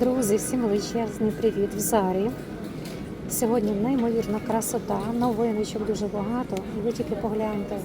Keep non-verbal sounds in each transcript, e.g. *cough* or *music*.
Друзі, всім величезний привіт в Зарі. Сьогодні неймовірна красота, новиночок дуже багато. І ви тільки погляньте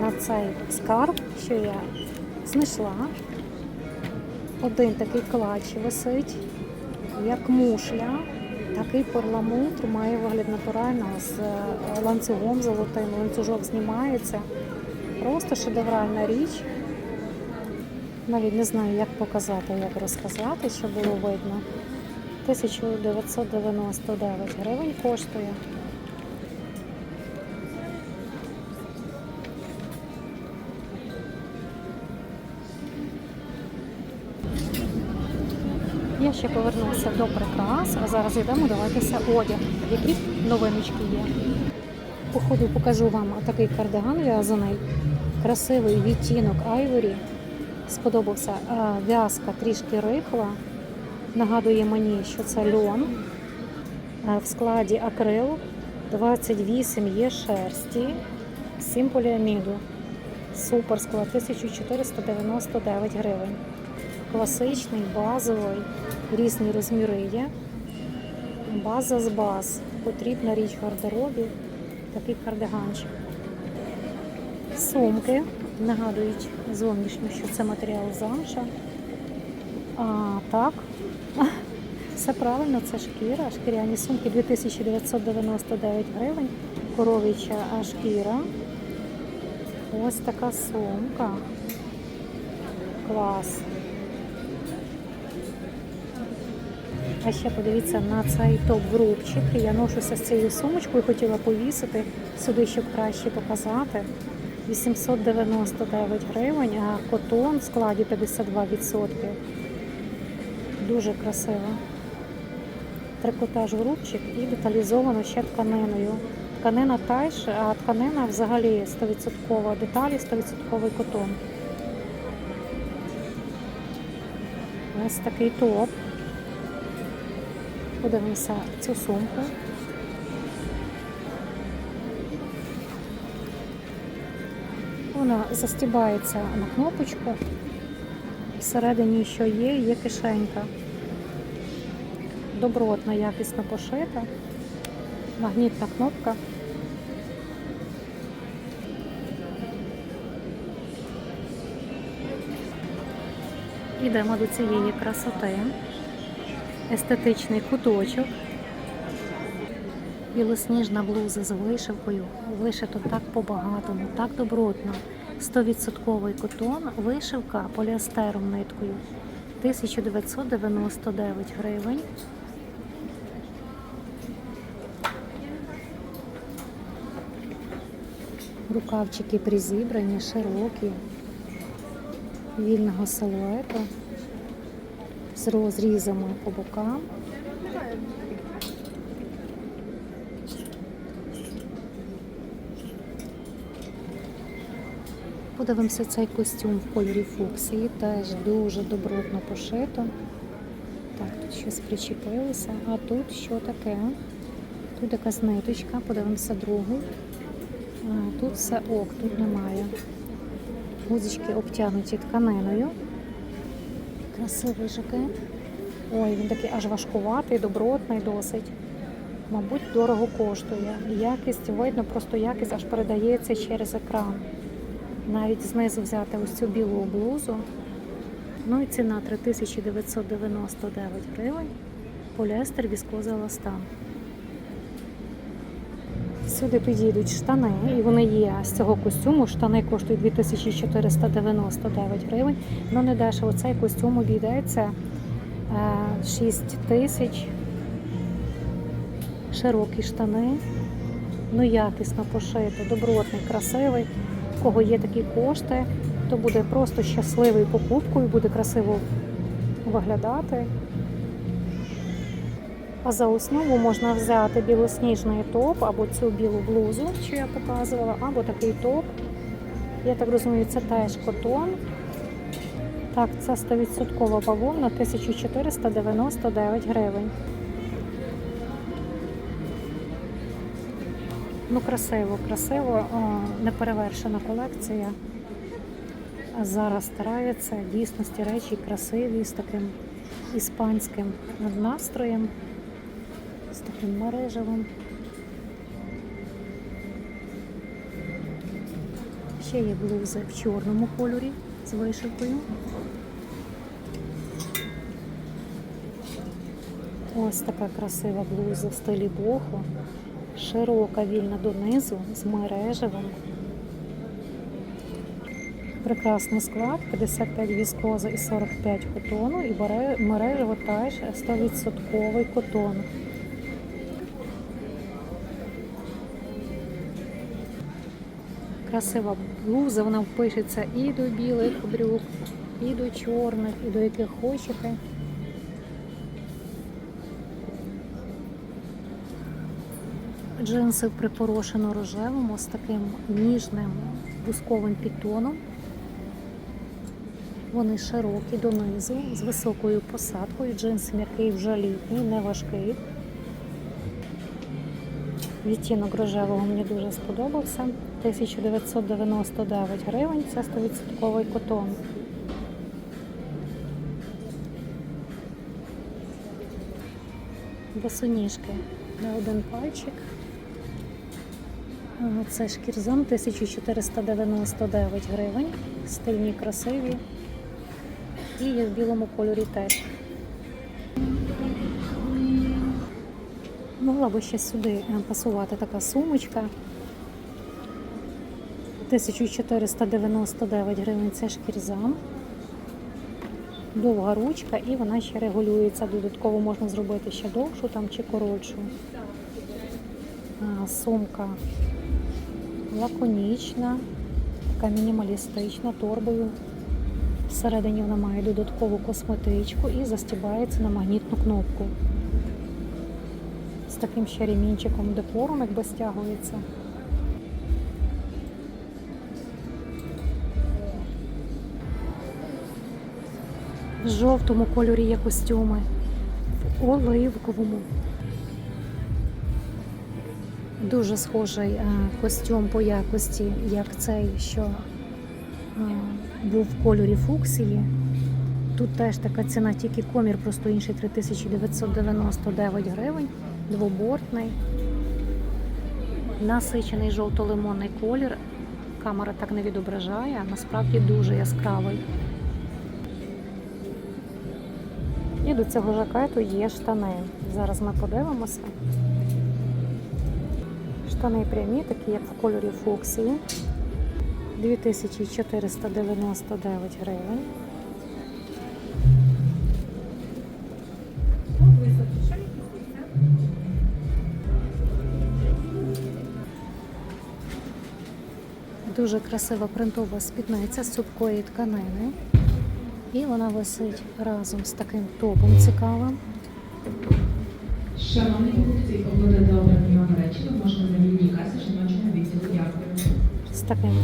на цей скарб, що я знайшла. Один такий клач висить, як мушля. Такий перламутр має вигляд натурального з е, ланцюгом золотим. Ланцюжок знімається. Просто шедевральна річ. Навіть не знаю, як показати, як розказати, щоб було видно. 1999 гривень коштує. Я ще повернуся до прикрас, а зараз йдемо дивитися одяг, які новиночки є. Походу покажу вам такий кардиган в'язаний, красивий відтінок айворі. Сподобався в'язка трішки рихла. Нагадує мені, що це льон. В складі акрил 28 є шерсті, 7 поліаміду. Супер склад 1499 гривень. Класичний, базовий, різні розміри є. База з баз. Потрібна річ в гардеробі. Такий кардиганчик. Сумки нагадують зовнішньо, що це матеріал замша. А так, *laughs* все правильно, це шкіра. Шкіряні сумки 2999 гривень. Коров'яча шкіра. Ось така сумка. Клас. А ще подивіться на цей топ-грубчик. Я ношуся з цією сумочкою, хотіла повісити сюди, щоб краще показати. 899 гривень, а котон в складі 52%. Дуже красиво. Трикотаж грубчик і деталізовано ще тканиною. Тканина тайш, а тканина взагалі 100% деталі, 100% котон. Ось такий топ. Подивимося цю сумку. Вона застібається на кнопочку. Всередині, що є, є кишенька. Добротна, якісно пошита. Магнітна кнопка. Йдемо до цієї красоти. Естетичний куточок. Білосніжна блуза з вишивкою. Вишито так по-багатому, так добротно. 100% котон, вишивка поліастером ниткою. 1999 гривень. Рукавчики призібрані, широкі, вільного силуету з розрізами по бокам. Подивимося цей костюм в кольорі фуксії, теж дуже добротно пошито. Так, тут щось причепилося. А тут що таке? Тут якась ниточка, подивимося другу. А, тут все ок, тут немає. Гузички обтягнуті тканиною. Красивий жакет. Ой, він такий аж важкуватий, добротний досить. Мабуть, дорого коштує. Якість видно, просто якість аж передається через екран. Навіть знизу взяти ось цю білу блузу. Ну і ціна 3999 гривень. Поліестер віскоза еластан. Сюди підійдуть штани, і вони є з цього костюму. Штани коштують 2499 гривень. Ну не дешево. Цей костюм обійдеться 6 тисяч. Широкі штани. Ну, якісно пошито, добротний, красивий. У кого є такі кошти, то буде просто щасливий покупкою, буде красиво виглядати. А за основу можна взяти білосніжний топ або цю білу блузу, що я показувала, або такий топ. Я так розумію, це теж котон. Так, це 100% бавовна 1499 гривень. Ну, красиво, красиво, неперевершена колекція. Зараз стараються дійсності речі красиві з таким іспанським настроєм, з таким мережевим. Ще є блузи в чорному кольорі з вишивкою. Ось така красива блуза в стилі бохо. Широка вільна донизу з мережевим. Прекрасний склад, 55 віскоза і 45 котону, і мережево теж 100% котон. Красива блуза, вона впишеться і до білих брюк, і до чорних, і до яких хочете. Джинси в припорошено рожевому з таким ніжним бусковим підтоном. Вони широкі донизу, з високою посадкою. Джинс м'який вже літній, не важкий. Відтінок рожевого мені дуже сподобався. 1999 гривень, це 100% котон. Босоніжки на один пальчик. Ага, Це шкірзон 1499 гривень. Стильні, красиві. І є в білому кольорі теж. Могла би ще сюди е, пасувати така сумочка. 1499 гривень це шкірзам. Довга ручка і вона ще регулюється. Додатково можна зробити ще довшу там чи коротшу. Сумка лаконічна, така мінімалістична, торбою. Всередині вона має додаткову косметичку і застібається на магнітну кнопку. З таким ще ремінчиком декором, якби стягується. В жовтому кольорі є костюми, в оливковому. Дуже схожий е, костюм по якості, як цей, що е, був в кольорі фуксії. Тут теж така ціна, тільки комір, просто інший 3999 гривень, двобортний, насичений жовто-лимонний колір. Камера так не відображає, насправді дуже яскравий. І до цього жакету є штани. Зараз ми подивимося. Штани прямі, такі як в кольорі фуксії. 2499 гривень. Дуже красива принтова спідниця з цупкої тканини. І вона висить разом з таким топом цікавим. Шановні покупці, Дякую. з таким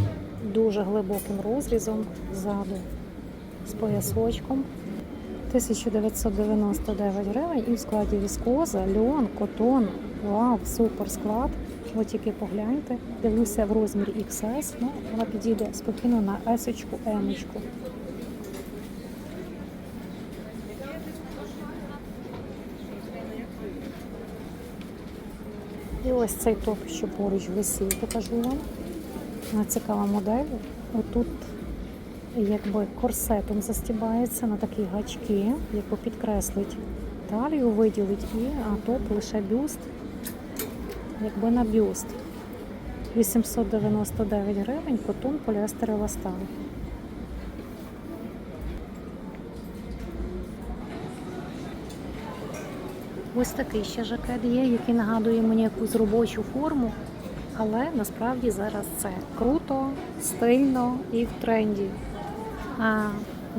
дуже глибоким розрізом ззаду з поясочком. 1999 гривень і в складі віскоза, льон, котон. Вау, супер склад. Ви тільки погляньте. Дивлюся в розмірі XS, ну вона підійде спокійно на есочку, емочку. І ось цей топ, що поруч висів, покажу вам. Вона цікава модель. Отут якби корсетом застібається на такі гачки, яку підкреслить талію, виділить і а топ лише бюст, якби на бюст. 899 гривень, котон поліестерова сталь. Ось такий ще жакет є, який нагадує мені якусь робочу форму. Але насправді зараз це круто, стильно і в тренді. А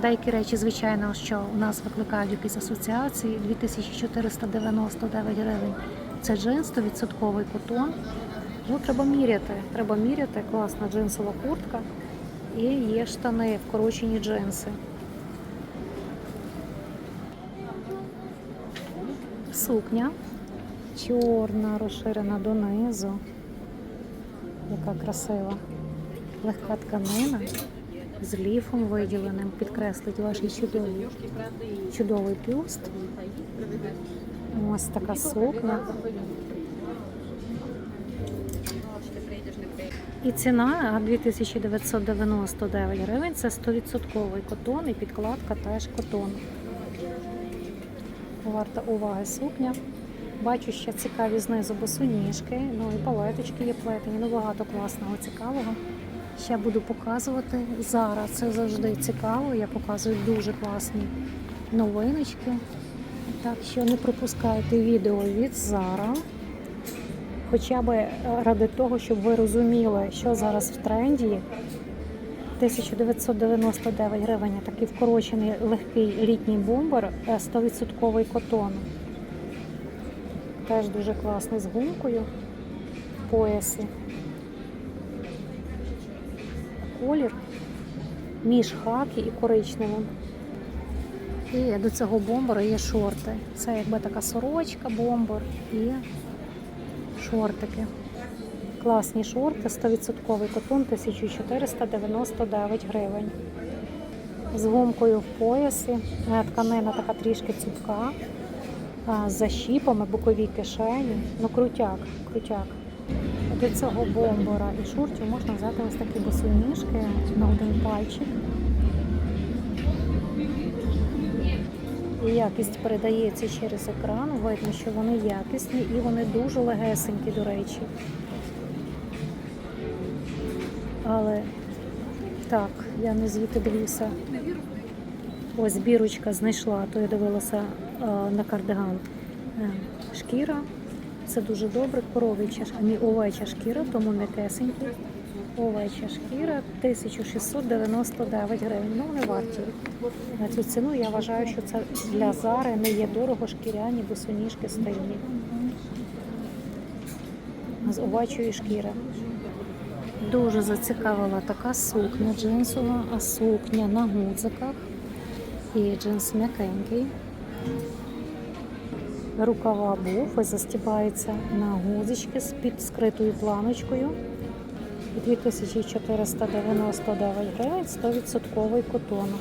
деякі речі, звичайно, що у нас викликають якісь асоціації. 2499 гривень. Це джинс, 100% котон. Ну, треба міряти. Треба міряти. Класна джинсова куртка. І є штани, вкорочені джинси. Сукня чорна, розширена донизу. Яка красива. Легка тканина. з ліфом виділеним, підкреслить ваш чудовий, чудовий бюст. Ось така сукня. І ціна 2999 гривень. Це 100% котон і підкладка теж котон. Варта уваги сукня. Бачу ще цікаві знизу босоніжки, ну і палеточки є плетені, ну багато класного, цікавого. Ще буду показувати. Зараз це завжди цікаво. Я показую дуже класні новиночки. Так що не пропускайте відео від Зара. Хоча б ради того, щоб ви розуміли, що зараз в тренді. 1999 гривень такий вкорочений легкий літній бомбер, е, 100% котон. Теж дуже класний з гумкою в поясі. Колір між хакі і коричневим. І до цього бомбера є шорти. Це якби така сорочка, бомбер і шортики. Класні шорти, 100% котон, 1499 гривень. З гумкою в поясі. Тканина така трішки цупка, а, з защіпами, бокові кишені. Ну, крутяк, крутяк. До цього бомбера і шортів можна взяти ось такі босоніжки на один пальчик. Якість передається через екран. Видно, що вони якісні і вони дуже легесенькі, до речі. Але так, я не звідти дивлюся. Ось бірочка знайшла, то я дивилася е, на кардиган. Е, шкіра. Це дуже добре. Коров'яча, а овеча шкіра, тому м'якесенькі. Овеча шкіра 1699 гривень. Ну, не варті. На цю ціну я вважаю, що це для зари не є дорого шкіряні босоніжки стильні. З овечої шкіри. Дуже зацікавила така сукня джинсова, а сукня на гудзиках. І джинс м'якенький. Рукава буфи застібається на гудзички з під скритою планочкою. 2499 гривень 100% котону.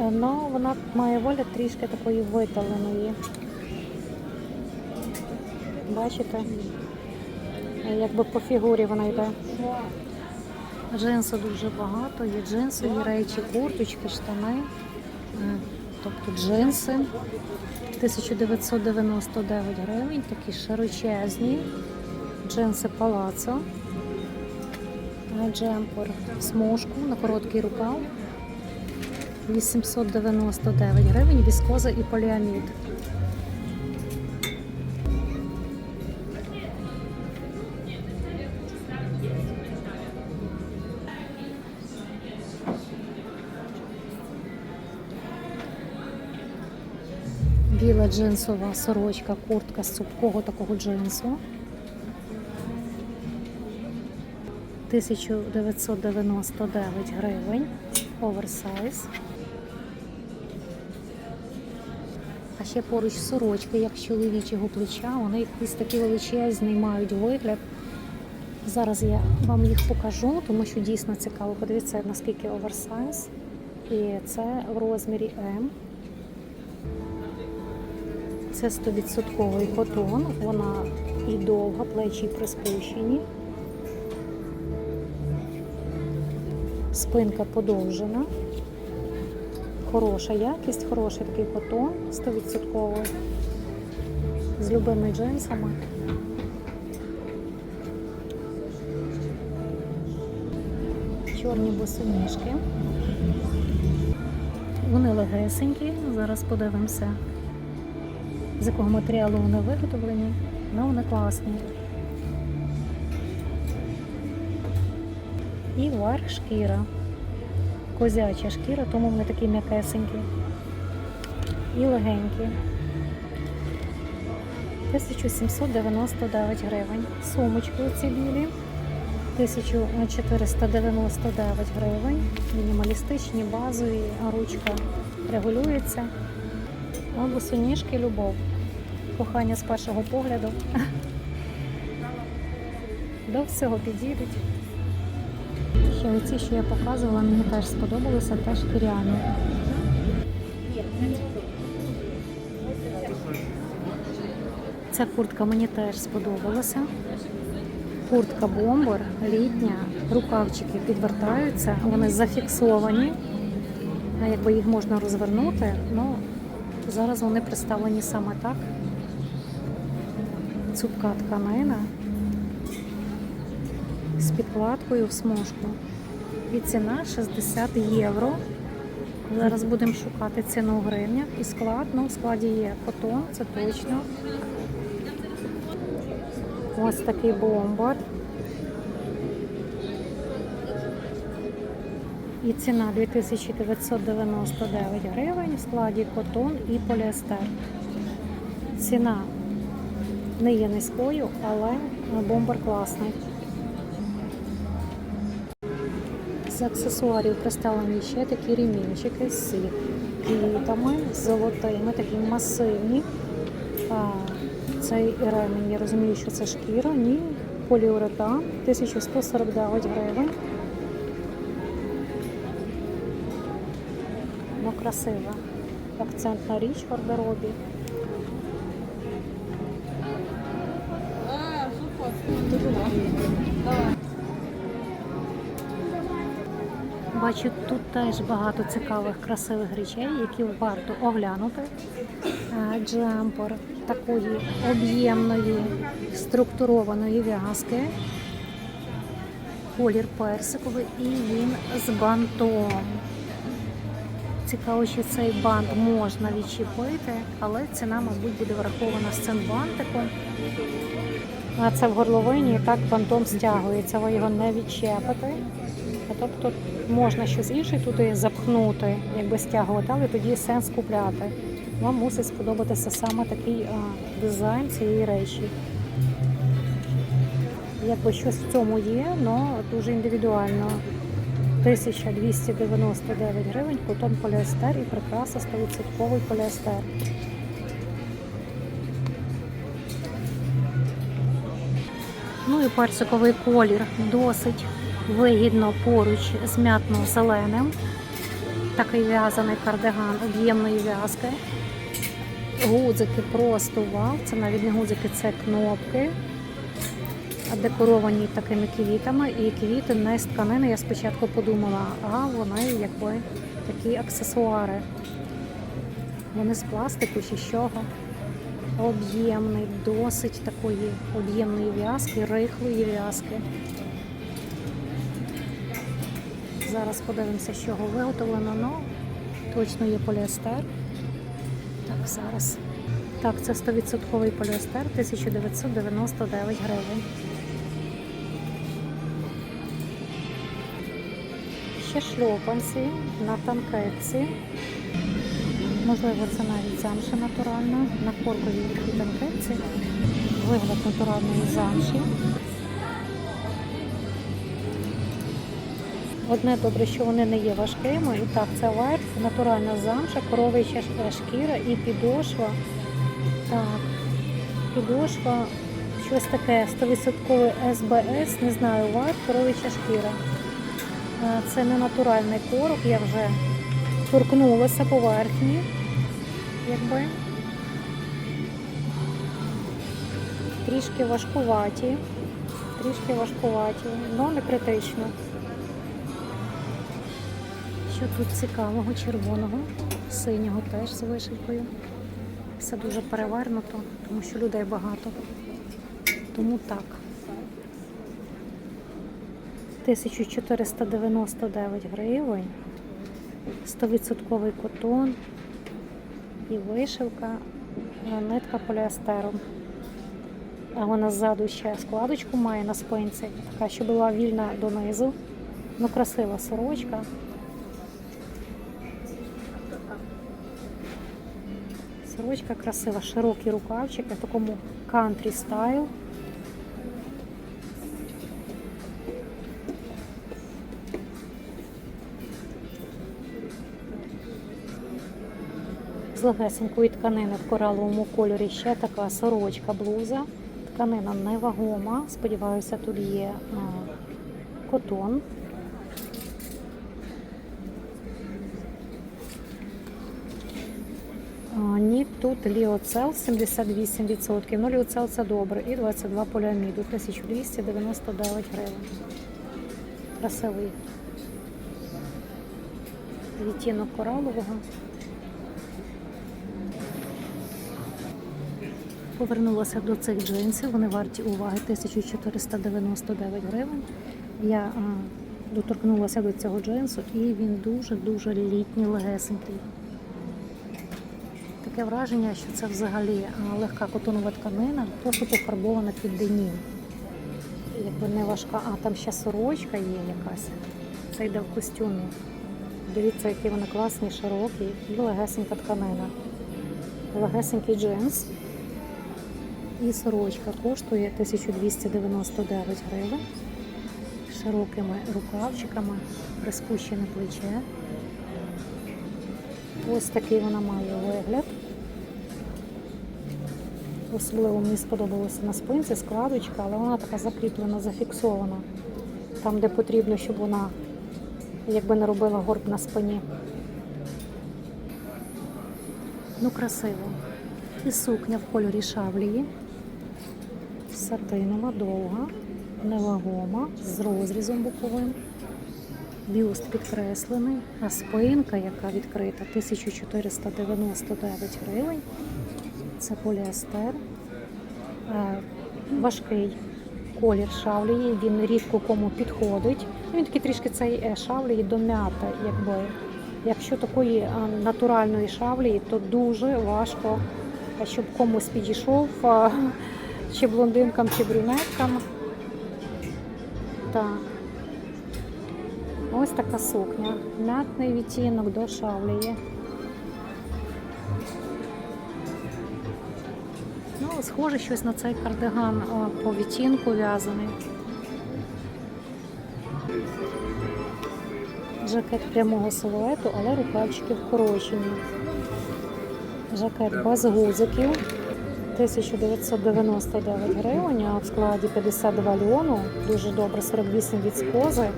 Е, Ну, вона має вигляд трішки такої виталеної. Бачите? Якби по фігурі вона йде. Джинсу дуже багато, є джинсові речі, курточки, штани, е, тобто джинси. 1999 гривень, такі широчезні, джинси палацо, Е, джемпер смужку на короткий рукав. 899 гривень, віскоза і поліамід. Біла джинсова сорочка, куртка з цупкого такого джинсу. 1999 гривень. Оверсайз. А ще поруч сорочки, як чоловічого плеча, вони якісь такі величезні мають вигляд. Зараз я вам їх покажу, тому що дійсно цікаво. Подивіться, наскільки оверсайз. І це в розмірі М. Це 100% котон, вона і довга, плечі приспущені. Спинка подовжена. Хороша якість, хороший такий котон 100%. З любими джинсами. Чорні босоніжки. Вони легесенькі. Зараз подивимося, з якого матеріалу вони виготовлені. Ну, вони класні. І верх шкіра. Козяча шкіра, тому вони такі м'якесенькі. І легенькі. 1799 гривень. Сумочки оці білі. 1499 гривень. Мінімалістичні, базові, ручка регулюється. А босоніжки любов. Кохання з першого погляду. До всього підійдуть. речі, оці, що я показувала, мені теж сподобалися, теж шкіряні. Ця куртка мені теж сподобалася. Куртка бомбер літня, рукавчики підвертаються, вони зафіксовані. Якби їх можна розвернути, ну зараз вони представлені саме так. Цупка тканина з підкладкою в смужку. І ціна 60 євро. Зараз будемо шукати ціну в гривнях і склад. Ну, в складі є котон, це точно. Ось такий бомбар. І ціна 2999 гривень в складі котон і поліестер. Ціна не є низькою, але бомбар класний. З аксесуарів представлені ще такі ремінчики з квітами, золотими, такі масивні. Цей ремінь, я розумію, що це шкіра, ні, поліуретан, 1149 гривень. Ну, красива. Акцентна річ в гардеробі. Бачу, тут теж багато цікавих красивих речей, які варто оглянути. Е, Джемпер такої об'ємної структурованої в'язки. Колір персиковий і він з бантом. Цікаво, що цей бант можна відчепити, але ціна, мабуть, буде врахована з цим бантиком. А це в горловині і так бантом стягується, ви його не відчепите. Тобто можна щось інше туди запхнути, якби стягувати, але тоді сенс купляти. Вам мусить сподобатися саме такий а, дизайн цієї речі. Якби щось в цьому є, але дуже індивідуально. 1299 гривень, потім поліестер і прикраса 100% поліестер. Ну і персиковий колір досить вигідно поруч з м'ятно-зеленим. Такий в'язаний кардиган об'ємної в'язки. Гудзики просто вау. Це навіть не гудзики, це кнопки. Декоровані такими квітами. І квіти не з тканини. Я спочатку подумала, а вони якби такі аксесуари. Вони з пластику чи з чого. Об'ємний, досить такої об'ємної в'язки, рихлої в'язки. Зараз подивимося, з чого виготовлено. Ну, точно є поліестер. Так, зараз. Так, це 100% поліестер, 1999 гривень. Ще шльопанці на танкетці. Можливо, це навіть замша натуральна. На корковій танкетці. Вигляд натуральної замші. Одне добре, що вони не є важкими. І так, це верх, натуральна замша, коровича шкіра і підошва. Так, підошва, щось таке 100% СБС, не знаю, варт, коровича шкіра. Е, Це не натуральний корок, я вже торкнулася поверхні, якби. Трішки важкуваті, трішки важкуваті, але не критично. Що тут цікавого, червоного, синього теж з вишивкою. Все дуже перевернуто, тому що людей багато. Тому так. 1499 гривень, 100% котон і вишивка, е, нитка поліестером. А вона ззаду ще складочку має на спинці, така, що була вільна донизу. Ну, красива сорочка. Сорочка красива, широкі рукавчики в такому кантрі стайл. З легесенької тканини в кораловому кольорі ще така сорочка блуза. Тканина невагома. Сподіваюся, тут є котон. Тут ліоцел 78%. Ну, ліоцел це добре. І 22 поліаміду, 1299 гривень. Красивий. Відтінок коралового. Повернулася до цих джинсів. Вони варті уваги 1499 гривень. Я а, доторкнулася до цього джинсу, і він дуже-дуже літній, легесенький. Таке враження, що це взагалі легка котонова тканина, просто пофарбована під денім. Якби не важка, а там ще сорочка є якась. Це йде в костюмі. Дивіться, які вони класні, широкі і легесенька тканина. Легесенький джинс. І сорочка коштує 1299 гривень. Широкими рукавчиками, приспущене плече. Ось такий вона має вигляд. Особливо мені сподобалося на спинці складочка, але вона така закріплена, зафіксована. Там, де потрібно, щоб вона якби не робила горб на спині. Ну, красиво. І сукня в кольорі шавлії. Сатинова, довга, невагома, з розрізом боковим. Бюст підкреслений, а спинка, яка відкрита, 1499 гривень. Це поліестер. Е, Важкий колір шавлії, він рідко кому підходить. Він такий трішки цей е, шавлії до м'ята, якби. Якщо такої е, натуральної шавлії, то дуже важко, щоб комусь підійшов, чи блондинкам, чи брюнеткам. Так. Ось така сукня. Мятний відтінок до шавлії. Схоже щось на цей кардиган по відтінку в'язаний. Жакет прямого силуету, але рукавчики вкорочені. Жакет без гузиків. 1999 гривень, а в складі 52 льону, дуже добре, 48 віскози.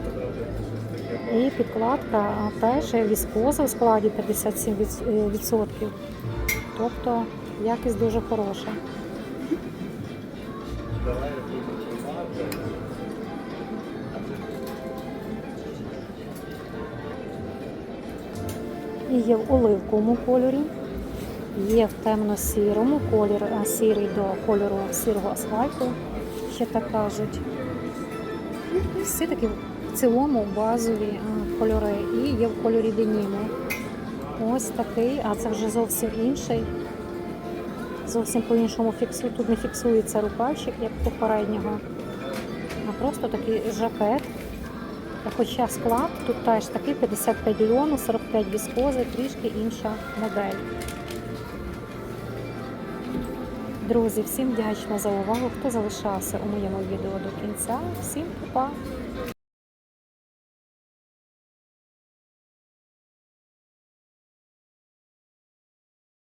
І підкладка теж віскоза в складі 57%. відс- е, відсотків. Тобто якість дуже хороша. Є в оливковому кольорі, є в темно-сірому колір, а сірий до кольору сірого асфальту, ще так кажуть. Всі такі в цілому базові кольори. І є в кольорі деніму. Ось такий, а це вже зовсім інший. Зовсім по-іншому фіксує. Тут не фіксується рукавчик, як попереднього, а просто такий жакет. Хоча склад тут теж такий 55 льону, 45 віскози, трішки інша модель. Друзі, всім вдячна за увагу, хто залишався у моєму відео до кінця. Всім па-па!